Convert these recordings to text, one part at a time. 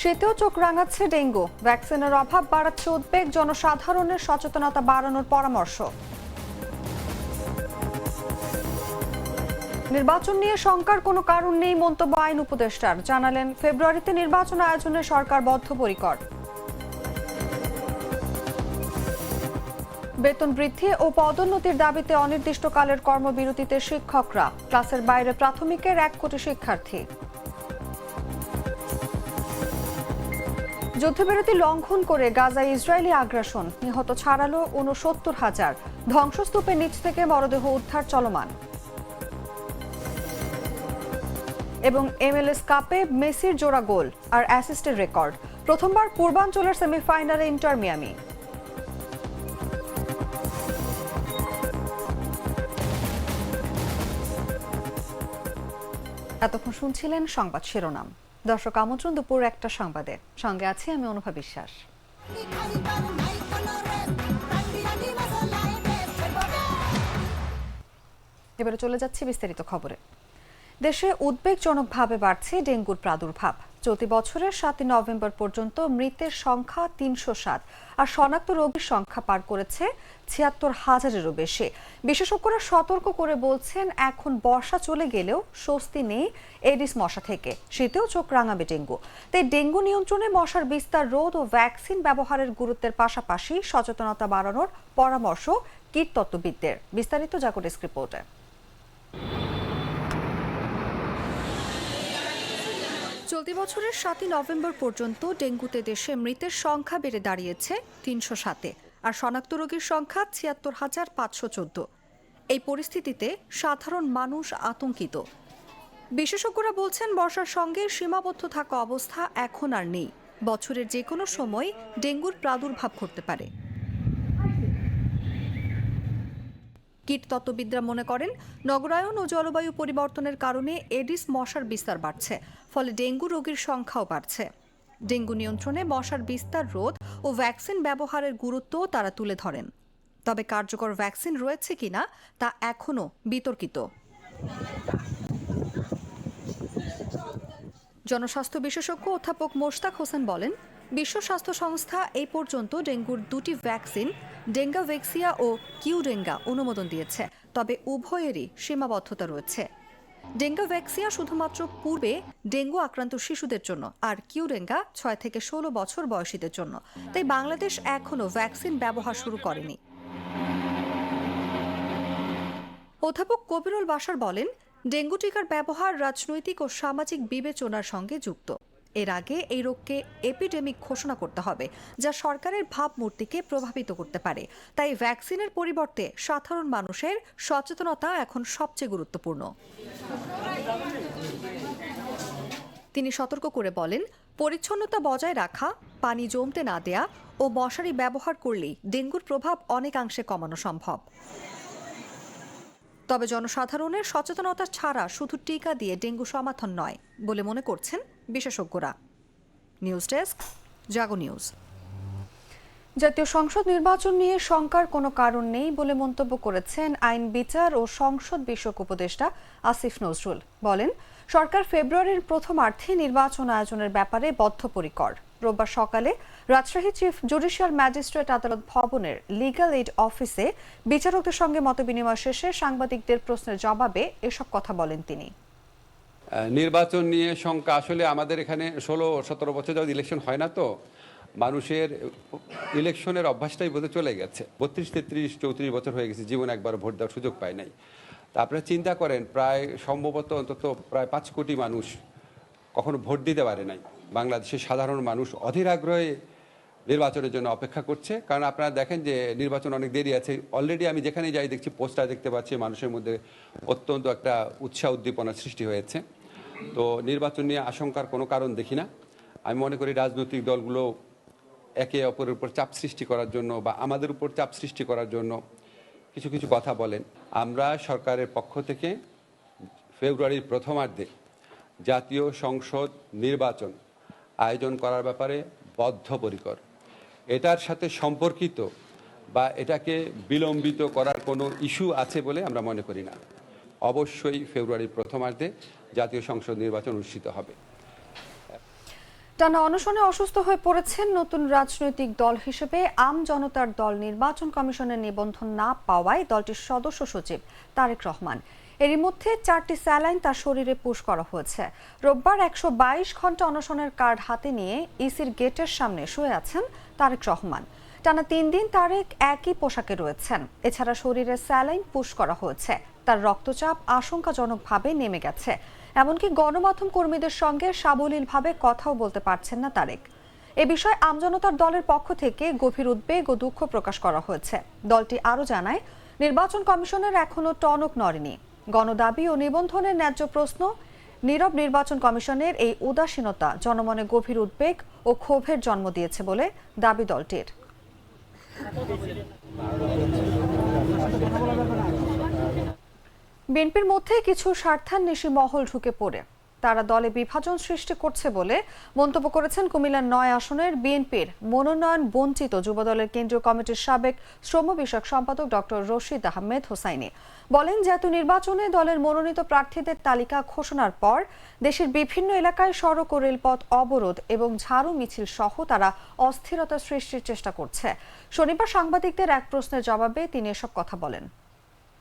শীতেও চোখ রাঙাচ্ছে ডেঙ্গু। ভ্যাকসিনের অভাব বাড়াচ্ছে উদ্বেগ, জনসাধারণের সচেতনতা বাড়ানোর পরামর্শ। নির্বাচন নিয়ে শঙ্কার কোনো কারণ নেই মন্তব্য আইন উপদেষ্টার। জানালেন, ফেব্রুয়ারিতে নির্বাচন আয়োজনে সরকার বদ্ধপরিকর। বেতন বৃদ্ধি ও পদোন্নতির দাবিতে অনির্দিষ্টকালের কর্মবিরতিতে শিক্ষকরা। ক্লাসের বাইরে প্রাথমিকের এক কোটি শিক্ষার্থী। যুদ্ধবিরতি লঙ্ঘন করে গাজায় ইসরায়েলি আগ্রাসন। নিহত ছাড়ালো উনসত্তর হাজার। ধ্বংসস্তূপের নিচ থেকে মরদেহ উদ্ধার চলমান। এবং এমএলএস কাপে মেসির জোড়া গোল আর অ্যাসিস্টের রেকর্ড। প্রথমবার পূর্বাঞ্চলের সেমিফাইনালে ইন্টার মিয়ামি। এতক্ষণ শুনছিলেন সংবাদ শিরোনাম। দর্শক আমন্ত্রণ দুপুর একটা সংবাদে। সঙ্গে আছি আমি অনুভা বিশ্বাস। এবারে চলে যাচ্ছি বিস্তারিত খবরে। দেশে উদ্বেগজনকভাবে বাড়ছে ডেঙ্গুর প্রাদুর্ভাব। চলতি বছরের সাতই নভেম্বর পর্যন্ত মৃতের সংখ্যা তিনশো সাত, আর শনাক্ত রোগীর সংখ্যা পার করেছে ছিয়াত্তর হাজারেরও বেশি। বিশেষজ্ঞরা সতর্ক করে বলছেন, এখন বর্ষা চলে গেলেও স্বস্তি নেই এডিস মশা থেকে। শীতেও চোখ রাঙাবে ডেঙ্গু। তাই ডেঙ্গু নিয়ন্ত্রণে মশার বিস্তার, রোধ ও ভ্যাকসিন ব্যবহারের গুরুত্বের পাশাপাশি সচেতনতা বাড়ানোর পরামর্শ কীটতত্ত্ববিদদের। বিস্তারিত জাগো ডেস্ক রিপোর্টে। চলতি বছরের সাতই নভেম্বর পর্যন্ত ডেঙ্গুতে দেশে মৃতের সংখ্যা বেড়ে দাঁড়িয়েছে তিনশো সাতে, আর শনাক্ত রোগীর সংখ্যা ছিয়াত্তর হাজার পাঁচশো চোদ্দ। এই পরিস্থিতিতে সাধারণ মানুষ আতঙ্কিত। বিশেষজ্ঞরা বলছেন, বর্ষার সঙ্গে সীমাবদ্ধ থাকা অবস্থা এখন আর নেই। বছরের যে কোনো সময় ডেঙ্গুর প্রাদুর্ভাব ঘটতে পারে। কীটতত্ত্ববিদরা মনে করেন, নগরায়ন ও জলবায়ু পরিবর্তনের কারণে এডিস মশার বিস্তার বাড়ছে, ফলে ডেঙ্গু রোগীর সংখ্যাও বাড়ছে। ডেঙ্গু নিয়ন্ত্রণে মশার বিস্তার রোধ ও ভ্যাকসিন ব্যবহারের গুরুত্বও তারা তুলে ধরেন। তবে কার্যকর ভ্যাকসিন রয়েছে কিনা তা এখনও বিতর্কিত। জনস্বাস্থ্য বিশেষজ্ঞ অধ্যাপক মোশতাক হোসেন বলেন, বিশ্ব স্বাস্থ্য সংস্থা এই পর্যন্ত ডেঙ্গুর দুটি ভ্যাকসিন, ডেঙ্গা ভেক্সিয়া ও কিউডেঙ্গা অনুমোদন দিয়েছে, তবে উভয়েরই সীমাবদ্ধতা রয়েছে। ডেঙ্গাভ্যাক্সিয়া শুধুমাত্র পূর্বে ডেঙ্গু আক্রান্ত শিশুদের জন্য আর কিউডেঙ্গা ছয় থেকে ষোলো বছর বয়সীদের জন্য, তাই বাংলাদেশ এখনও ভ্যাকসিন ব্যবহার শুরু করেনি। অধ্যাপক কবিরুল বাসার বলেন ডেঙ্গু টিকার ব্যবহার রাজনৈতিক ও সামাজিক বিবেচনার সঙ্গে যুক্ত। এর আগে এই রোগকে এপিডেমিক ঘোষণা করতে হবে, যা সরকারের ভাবমূর্তিকে প্রভাবিত করতে পারে। তাই ভ্যাকসিনের পরিবর্তে সাধারণ মানুষের সচেতনতা এখন সবচেয়ে গুরুত্বপূর্ণ। তিনি সতর্ক করে বলেন, পরিচ্ছন্নতা বজায় রাখা, পানি জমতে না দেয়া ও মশারি ব্যবহার করলেই ডেঙ্গুর প্রভাব অনেকাংশে কমানো সম্ভব। তবে জনসাধারণের সচেতনতা ছাড়া শুধু টিকা দিয়ে ডেঙ্গু সমাধান নয় বলে মনে করছেন বিশেষজ্ঞরা। News desk, Jago News. জাতীয় সংসদ নির্বাচন নিয়ে শঙ্কার কোনো কারণ নেই বলে মন্তব্য করেছেন আইন বিচার ও সংসদ বিষয়ক উপদেষ্টা আসিফ নজরুল। বলেন, সরকার ফেব্রুয়ারির প্রথমার্ধে নির্বাচন আয়োজনের ব্যাপারে বদ্ধপরিকর। রোববার সকালে রাজশাহী চিফ জুডিশিয়াল ম্যাজিস্ট্রেট আদালত ভবনের লিগ্যাল এইড অফিসে বিচারকদের সঙ্গে মতবিনিময় শেষে সাংবাদিকদের প্রশ্নের জবাবে এসব কথা বলেন তিনি। নির্বাচন নিয়ে শঙ্কা আসলে আমাদের এখানে ষোলো সতেরো বছর যাওয়া ইলেকশন হয় না তো, মানুষের ইলেকশনের অভ্যাসটাই বোধহয় চলে গেছে। বত্রিশ, তেত্রিশ, চৌত্রিশ বছর হয়ে গেছে, জীবন একবার ভোট দেওয়ার সুযোগ পায় নাই। তা আপনারা চিন্তা করেন, প্রায় সম্ভবত অন্তত প্রায় পাঁচ কোটি মানুষ কখনো ভোট দিতে পারে নাই। বাংলাদেশের সাধারণ মানুষ অধীর আগ্রহে নির্বাচনের জন্য অপেক্ষা করছে। কারণ আপনারা দেখেন যে নির্বাচন অনেক দেরি আছে। অলরেডি আমি যেখানে যাই দেখছি পোস্টার দেখতে পাচ্ছি, মানুষের মধ্যে অত্যন্ত একটা উৎসাহ উদ্দীপনার সৃষ্টি হয়েছে। তো নির্বাচন নিয়ে আশঙ্কার কোনো কারণ দেখি না। আমি মনে করি রাজনৈতিক দলগুলো একে অপরের উপর চাপ সৃষ্টি করার জন্য বা আমাদের উপর চাপ সৃষ্টি করার জন্য কিছু কিছু কথা বলেন। আমরা সরকারের পক্ষ থেকে ফেব্রুয়ারির প্রথমার্ধে জাতীয় সংসদ নির্বাচন আয়োজন করার ব্যাপারে বদ্ধপরিকর। এটার সাথে সম্পর্কিত বা এটাকে বিলম্বিত করার কোনো ইস্যু আছে বলে আমরা মনে করি না। অবশ্যই ফেব্রুয়ারির প্রথমার্ধে জাতীয় সংসদ নির্বাচন অনুষ্ঠিত হবে। টানা অনশনে অসুস্থ হয়ে পড়েছেন নতুন রাজনৈতিক দল হিসেবে আম জনতার দল নির্বাচন কমিশনের নিবন্ধন না পাওয়ায় দলটির সদস্য সচিব তারেক রহমান। এরই মধ্যে চারটি স্যালাইন তার শরীরে পুশ করা হয়েছে। রোববার একশো বাইশ ঘণ্টা অনশনের কার্ড হাতে নিয়ে ইসির গেটের সামনে শুয়ে আছেন তারেক রহমান। টানা তিন দিন তারেক একই পোশাকে রয়েছেন। এছাড়া শরীরে স্যালাইন পুশ করা হয়েছে। তার রক্তচাপ আশঙ্কাজনকভাবে নেমে গেছে। এমনকি গণমাধ্যম কর্মীদের সঙ্গে সাবলীলভাবে কথাও বলতে পারছেন না তারেক। এ বিষয়ে আমজনতার দলের পক্ষ থেকে গভীর উদ্বেগ ও দুঃখ প্রকাশ করা হয়েছে। দলটি আরও জানায়, নির্বাচন কমিশনের এখনও টনক নড়েনি। গণদাবি ও নিবন্ধনের ন্যায্য প্রশ্ন, নীরব নির্বাচন কমিশনের এই উদাসীনতা জনমনে গভীর উদ্বেগ ও ক্ষোভের জন্ম দিয়েছে বলে দাবি দলটির। বিএনপির মধ্যে কিছু স্বার্থান্বেষী মহল ঢুকে পড়ে। তারা দলে বিভাজন সৃষ্টি করছে বলে মন্তব্য করেছেন কুমিল্লার নয় আসনের বিএনপির মনোনয়ন বঞ্চিত যুবদলের কেন্দ্রীয় কমিটির সাবেক শ্রম বিষয়ক সম্পাদক ডক্টর রশিদ আহমেদ হোসাইনি। বলেন জাতীয় নির্বাচনে দলের মনোনীত প্রার্থীদের তালিকা ঘোষণার পর দেশের বিভিন্ন এলাকায় সড়ক ও রেলপথ অবরোধ এবং ঝাড়ু মিছিল সহ তারা অস্থিরতা সৃষ্টির চেষ্টা করছে। শনিবার সাংবাদিকদের এক প্রশ্নের জবাবে তিনি এসব কথা বলেন।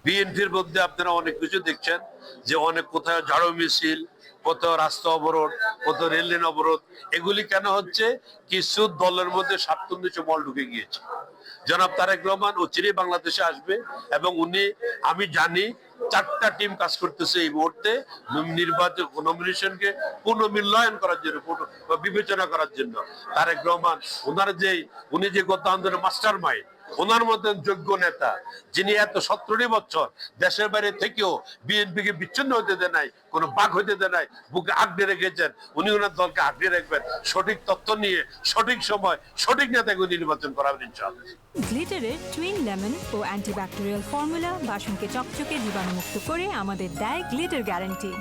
বিএনপির মধ্যে আপনারা অনেক কিছু দেখছেন, যে অনেক কোথাও ঝাড়ু মিছিল কোথাও রাস্তা অবরোধ কোথাও রেল লাইন অবরোধ, এগুলি কেন হচ্ছে? কিছু দলের মধ্যে স্বার্থন্বেষ বল ঢুকে গিয়েছে। জনাব তারেক রহমান অচিরেই বাংলাদেশে আসবে, এবং উনি, আমি জানি, চারটা টিম কাজ করতেছে এই মুহূর্তে নির্বাচন নমিনেশনকে পুনর্মূল্যায়ন করার জন্য বিবেচনা করার জন্য। তারেক রহমান ওনার যে উনি যে গত আন্দোলনের মাস্টার মাইন্ড ওনার মতন যোগ্য নেতা, যিনি এত সতেরোটি বছর দেশের বাইরে থেকেও বিএনপি কে বিচ্ছিন্ন হতে দেয় নাই, কোনো বাঘ হতে দেয় নাই, বুকে আগড়ে রেখেছেন, উনি ওনার দলকে আগড়ে রাখবেন। সঠিক তথ্য নিয়ে, সঠিক সময়, সঠিক নেতাকে নির্বাচন করাবেন ইনশাআল্লাহ। গ্লিটারের টুইন লেমন ও অ্যান্টিব্যাকটেরিয়াল ফর্মুলা বাসনকে চকচকে জীবাণুমুক্ত করে আমাদের দেয় গ্লিটার গ্যারান্টি।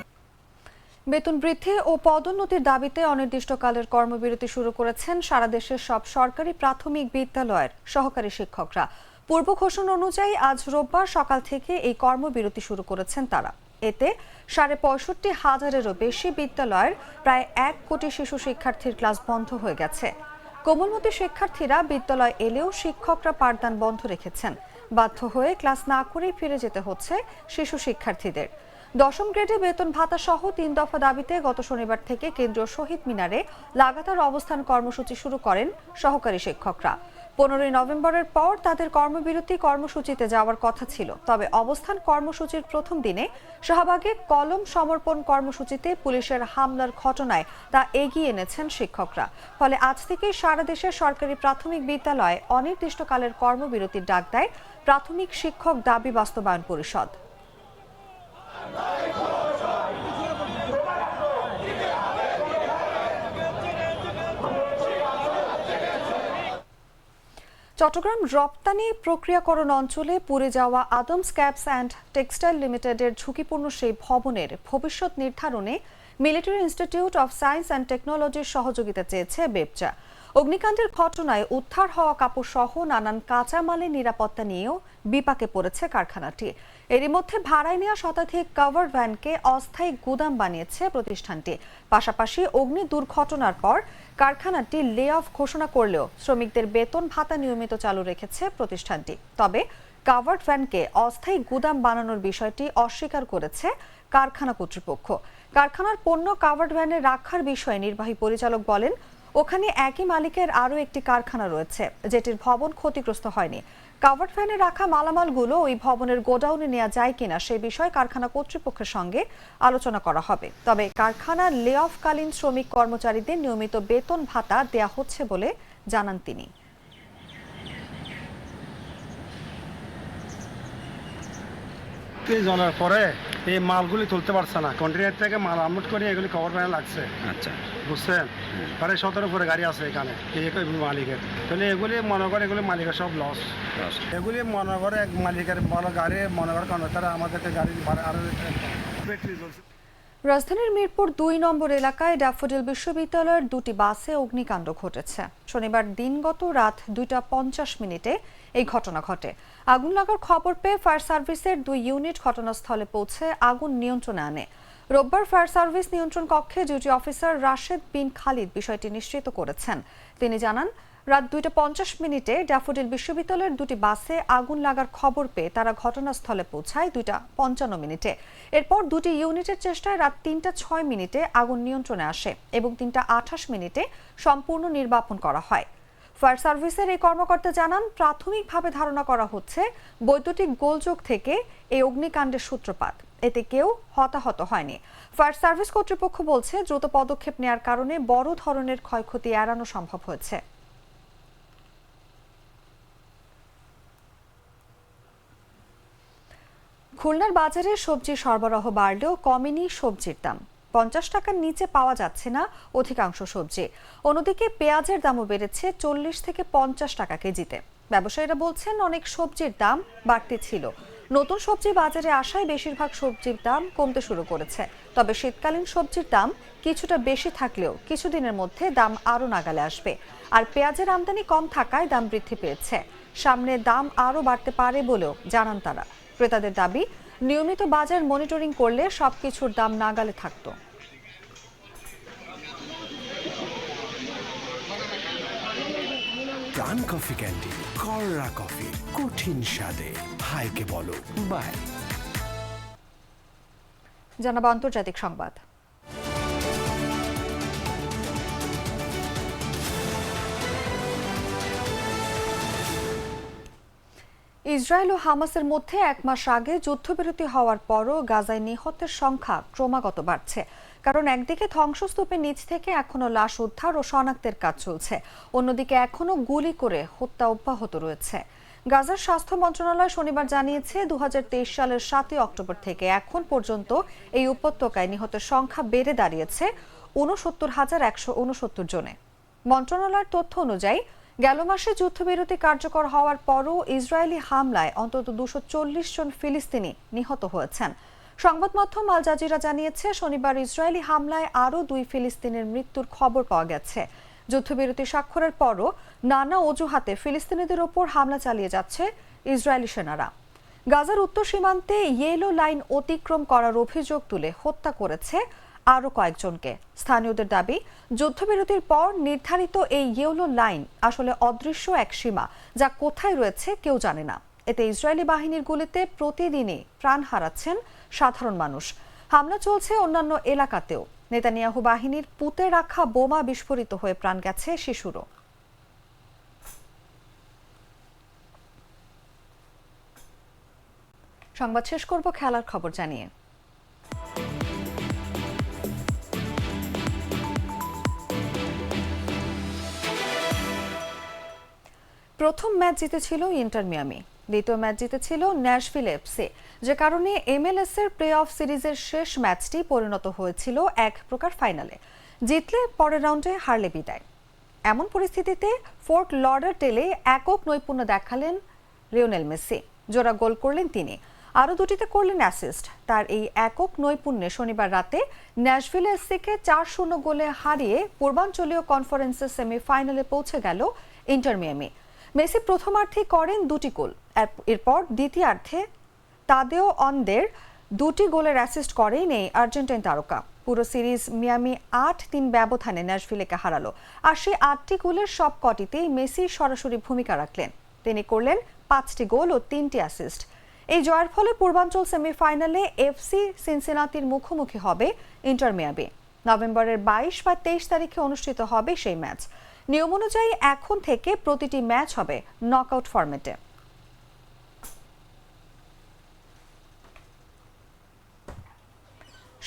বেতন বৃদ্ধি ও পদোন্নতির দাবিতে অনির্দিষ্টকালের কর্মবিরতি শুরু করেছেন সারা দেশের সব সরকারি প্রাথমিক বিদ্যালয়ের সহকারী শিক্ষকরা। পূর্ব ঘোষণা অনুযায়ী আজ রোববার সকাল থেকে এই কর্মবিরতি শুরু করেছেন তারা। এতে সাড়ে পঁয়ষট্টি হাজারেরও বেশি বিদ্যালয়ের প্রায় এক কোটি শিশু শিক্ষার্থীর ক্লাস বন্ধ হয়ে গেছে। কোমলমতি শিক্ষার্থীরা বিদ্যালয় এলেও শিক্ষকরা পাঠদান বন্ধ রেখেছেন। বাধ্য হয়ে ক্লাস না করেই ফিরে যেতে হচ্ছে শিশু শিক্ষার্থীদের। দশম গ্রেডে বেতন ভাতা সহ তিন দফা দাবিতে গত শনিবার থেকে কেন্দ্রীয় শহীদ মিনারে লাগাতার অবস্থান কর্মসূচি শুরু করেন সহকারী শিক্ষকরা। পনেরোই নভেম্বরের পর তাদের কর্মবিরতি কর্মসূচিতে যাওয়ার কথা ছিল। তবে অবস্থান কর্মসূচির প্রথম দিনে শাহবাগে কলম সমর্পণ কর্মসূচিতে পুলিশের হামলার ঘটনায় তা এগিয়ে এনেছেন শিক্ষকরা। ফলে আজ থেকে সারা দেশের সরকারি প্রাথমিক বিদ্যালয়ে অনির্দিষ্টকালের কর্মবিরতির ডাক দেয় প্রাথমিক শিক্ষক দাবি বাস্তবায়ন পরিষদ। চট্টগ্রাম রপ্তানি প্রক্রিয়াকরণ অঞ্চলে পুড়ে যাওয়া আদমস ক্যাপস অ্যান্ড টেক্সটাইল লিমিটেডের ঝুঁকিপূর্ণ সেই ভবনের ভবিষ্যৎ নির্ধারণে military institute of science and টেকনোলজির সহযোগিতা চেয়েছে বেবচা অগ্নিকাণ্ডের ঘটনায় উদ্ধার হওয়া কাপড় সহ নানান কাঁচামালের নিরাপত্তা নিয়েও বিপাকে পড়েছে কারখানাটি। এরই মধ্যে ভাড়ায় নেওয়া শতাধিক কভার ভ্যানকে অস্থায়ী গুদাম বানিয়েছে প্রতিষ্ঠানটি। পাশাপাশি অগ্নি দুর্ঘটনার পর কারখানাটি লে অফ ঘোষণা করলেও শ্রমিকদের বেতন ভাতা নিয়মিত চালু রেখেছে প্রতিষ্ঠানটি। তবে কাভার্ড ভ্যানকে অস্থায়ী গুদাম বানানোর বিষয়টি অস্বীকার করেছে কারখানা কর্তৃপক্ষ। কারখানার পণ্য কাভার্ড ভ্যানে রাখার বিষয়ে নির্বাহী পরিচালক বলেন, ওখানে একই মালিকের আরও একটি কারখানা রয়েছে, যেটির ভবন ক্ষতিগ্রস্ত হয়নি। কাভার্ড ভ্যানে রাখা মালামালগুলো ওই ভবনের গোডাউনে নেওয়া যায় কিনা সে বিষয়ে কারখানা কর্তৃপক্ষের সঙ্গে আলোচনা করা হবে। তবে কারখানার লে অফকালীন শ্রমিক কর্মচারীদের নিয়মিত বেতন ভাতা দেয়া হচ্ছে বলে জানান তিনি। জলের পরে এই মালগুলি তুলতে পারছে না। কন্টেনার থেকে মাল আনলোড করে এগুলি কভার প্যানে লাগছে। আচ্ছা। বুঝছেন? প্রায় সতেরো করে গাড়ি আছে এখানে। এই মালিকের। তাহলে এগুলি মনে করে এগুলি মালিকের সব লস। এগুলি মনে করে এক মালিকের বড় গাড়ি মনে করে তারা আমাদেরকে গাড়ি ভাড়া আরও ব্যাটারি চলছে। রাজধানীর মিরপুর দুই নম্বর এলাকায় ড্যাফোডিল বিশ্ববিদ্যালয়ের দুটি বাসে অগ্নিকাণ্ড ঘটেছে। শনিবার দিনগত রাত দুইটা পঞ্চাশ মিনিটে এই ঘটনা ঘটে। আগুন লাগার খবর পেয়ে ফায়ার সার্ভিসের দুই ইউনিট ঘটনাস্থলে পৌঁছে আগুন নিয়ন্ত্রণে আনে। রোববার ফায়ার সার্ভিস নিয়ন্ত্রণ কক্ষে ডিউটি অফিসার রাশেদ বিন খালিদ বিষয়টি নিশ্চিত করেছেন। তিনি জানান, রাত দুইটা পঞ্চাশ মিনিটে ড্যাফোডিল বিশ্ববিদ্যালয়ের দুটি বাসে আগুন লাগার খবর পেয়ে তারা ঘটনাস্থলে পৌঁছায় দুইটা পঞ্চান্ন মিনিটে। এরপর দুটি ইউনিটের চেষ্টায় রাত তিনটা ছয় মিনিটে আগুন নিয়ন্ত্রণে আসে এবং তিনটা আঠাশ মিনিটে সম্পূর্ণ নির্বাপন করা হয়। ফায়ার সার্ভিসের এই কর্মকর্তা জানান, প্রাথমিকভাবে ধারণা করা হচ্ছে বৈদ্যুতিক গোলযোগ থেকে এই অগ্নিকাণ্ডের সূত্রপাত। এতে কেউ হতাহত হয়নি। ফায়ার সার্ভিস কর্তৃপক্ষ বলছে, দ্রুত পদক্ষেপ নেয়ার কারণে বড় ধরনের ক্ষয়ক্ষতি এড়ানো সম্ভব হয়েছে। খুলনার বাজারে সবজি সরবরাহ বাড়লেও কমেনি সবজির দাম। পঞ্চাশ টাকার নিচে পাওয়া যাচ্ছে না অধিকাংশ সবজি। অন্যদিকে পেঁয়াজের দামও বেড়েছে চল্লিশ থেকে পঞ্চাশ টাকা কেজিতে। ব্যবসায়ীরা বলছেন অনেক সবজির দাম বাড়তি ছিল। নতুন সবজি বাজারে আসায় বেশিরভাগ সবজির দাম কমতে শুরু করেছে। তবে শীতকালীন সবজির দাম কিছুটা বেশি থাকলেও কিছুদিনের মধ্যে দাম আরও নাগালে আসবে। আর পেঁয়াজের আমদানি কম থাকায় দাম বৃদ্ধি পেয়েছে। সামনে দাম আরও বাড়তে পারে বলেও জানান তারা। ক্রেতাদের দাবি নিয়মিত বাজার মনিটরিং করলে সবকিছুর দাম নাগালে থাকতো। কান কফি ক্যান্ডি কররা কফি কঠিন স্বাদে। হাইকে বলো বাই। জানাব আন্তর্জাতিক সংবাদ। ইসরায়েল ও হামাসের মধ্যে এক মাস আগে যুদ্ধবিরতি হওয়ার পরও গাজায় নিহতের সংখ্যা ক্রমাগত বাড়ছে। কারণ একদিকে ধ্বংসস্তূপের নিচ থেকে এখনও লাশ উদ্ধার ও শনাক্তের কাজ চলছে। অন্যদিকে এখনও গুলি করে হত্যা অব্যাহত রয়েছে। গাজার স্বাস্থ্য মন্ত্রণালয় শনিবার জানিয়েছে দু হাজার তেইশ সালের সাতই অক্টোবর থেকে এখন পর্যন্ত এই উপত্যকায় নিহতের সংখ্যা বেড়ে দাঁড়িয়েছে উনসত্তর হাজার একশো উনসত্তর জনে। মন্ত্রণালয়ের তথ্য অনুযায়ী গেল মাসে যুদ্ধবিরতি কার্যকর হওয়ার পরও ইসরায়েলি হামলায় অন্তত দুশো জন ফিলিস্তিনি নিহত হয়েছেন। সংবাদ মাধ্যম আল জাজিরা জানিয়েছে, শনিবার ইসরায়েলি হামলায় আরও দুই ফিলিস্তিনের মৃত্যুর খবর পাওয়া গেছে। যুদ্ধবিরতি স্বাক্ষরের পরও নানা অজুহাতে ফিলিস্তিনিদের ওপর হামলা চালিয়ে যাচ্ছে ইসরায়েলি সেনারা। গাজার উত্তর সীমান্তে ইয়েলো লাইন অতিক্রম করার অভিযোগ তুলে হত্যা করেছে আরও কয়েকজনকে। স্থানীয়দের দাবি, যুদ্ধবিরতির পর নির্ধারিত এই ইয়েলো লাইন আসলে অদৃশ্য এক সীমা যা কোথায় রয়েছে কেউ জানে না। এতে ইসরায়েলি বাহিনীর গুলিতে প্রতিদিনই প্রাণ হারাচ্ছেন সাধারণ মানুষ। হামলা চলছে অন্যান্য এলাকাতেও। নেতানিয়াহু বাহিনীর পুঁতে রাখা বোমা বিস্ফোরিত হয়ে প্রাণ গেছে শিশুরও। সংবাদ শেষ করব, খেলার খবর জানিয়ে। প্রথম ম্যাচ জিতেছিল ইন্টার মিয়ামি। দ্বিতীয় ম্যাচ জিতেছিল ন্যাশভিল এফসি। যে কারণে এমএলএস এর প্লে অফ সিরিজের শেষ ম্যাচটি পরিণত হয়েছিল এক প্রকার ফাইনালে। জিতলে পরের রাউন্ডে হারলে বিদায়। এমন পরিস্থিতিতে ফোর্ট লর্ডার টেলে একক নৈপুণ্য দেখালেন লিওনেল মেসি। জোড়া গোল করলেন তিনি। আরও দুটিতে করলেন অ্যাসিস্ট। তার এই একক নৈপুণ্যে শনিবার রাতে ন্যাশভিল এসসিকে চার শূন্য গোলে হারিয়ে পূর্বাঞ্চলীয় কনফারেন্সের সেমিফাইনালে পৌঁছে গেল ইন্টার মিয়ামি। মেসি প্রথমার্ধে করেন দুটি গোল। এরপর দ্বিতীয়ার্ধে তাদেও অনদের দুটি গোলের অ্যাসিস্ট করেই নেই আর্জেন্টাইন তারকা। পুরো সিরিজ মিয়ামি আট তিন ব্যবধানে ন্যাশভিলেকে হারালো। আর সেই আটটি গোলের সব কটিতেই মেসি সরাসরি ভূমিকা রাখলেন। তিনি করলেন পাঁচটি গোল ও তিনটি অ্যাসিস্ট এই জয়ের ফলে পূর্বাঞ্চল সেমিফাইনালে এফসি সিনসিনাতির মুখোমুখি হবে ইন্টার মিয়ামি। নভেম্বরের বাইশ বা তেইশ তারিখে অনুষ্ঠিত হবে সেই ম্যাচ। নিয়ম অনুযায়ী এখন থেকে প্রতিটি ম্যাচ হবে নকআউট ফরম্যাটে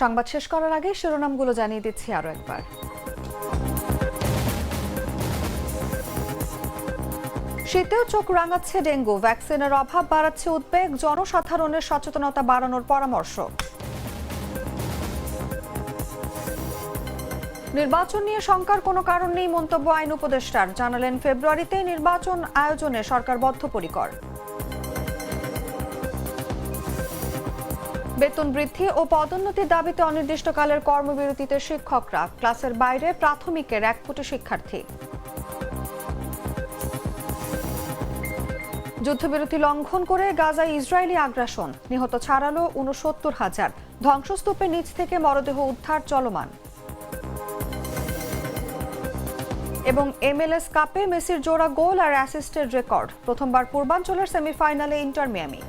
সংবাদ শেষ করার আগে শিরোনামগুলো জানিয়ে দিচ্ছি আরও একবার। শীতেও চোখ রাঙাচ্ছে ডেঙ্গু। ভ্যাকসিনের অভাব বাড়াচ্ছে উদ্বেগ। জনসাধারণের সচেতনতা বাড়ানোর পরামর্শ। নির্বাচন নিয়ে শঙ্কার কোনো কারণ নেই মন্তব্য আইন উপদেষ্টার। জানালেন, ফেব্রুয়ারিতে নির্বাচন আয়োজনে সরকার বদ্ধপরিকর। বেতন বৃদ্ধি ও পদোন্নতির দাবিতে অনির্দিষ্টকালের কর্মবিরতিতে শিক্ষকরা, ক্লাসের বাইরে প্রাথমিকের এক কোটি শিক্ষার্থী। যুদ্ধবিরতি লঙ্ঘন করে গাজায় ইসরায়েলি আগ্রাসন, নিহত ছাড়ালো উনসত্তর হাজার। ধ্বংসস্তূপের নিচ থেকে মরদেহ উদ্ধার চলমান। এবং এমএলএস কাপে মেসির জোড়া গোল আর অ্যাসিস্টের রেকর্ড প্রথমবার পূর্বাঞ্চলের সেমিফাইনালে ইন্টার মিয়ামি।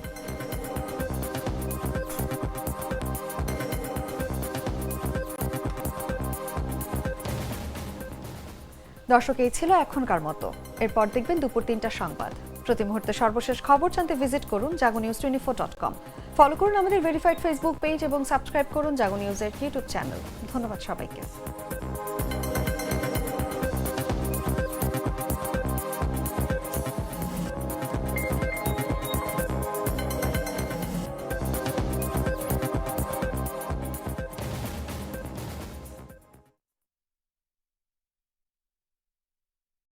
দর্শক, এই ছিল এখনকার মতো। এরপর দেখবেন দুপুর তিনটা সংবাদ। প্রতি মুহূর্তে সর্বশেষ খবর জানতে ভিজিট করুন Jago news twenty four dot com. Follow করুন আমাদের ভেরিফাইড ফেসবুক পেজ এবং সাবস্ক্রাইব করুন জাগো নিউজের ইউটিউব চ্যানেল। ধন্যবাদ সবাইকে।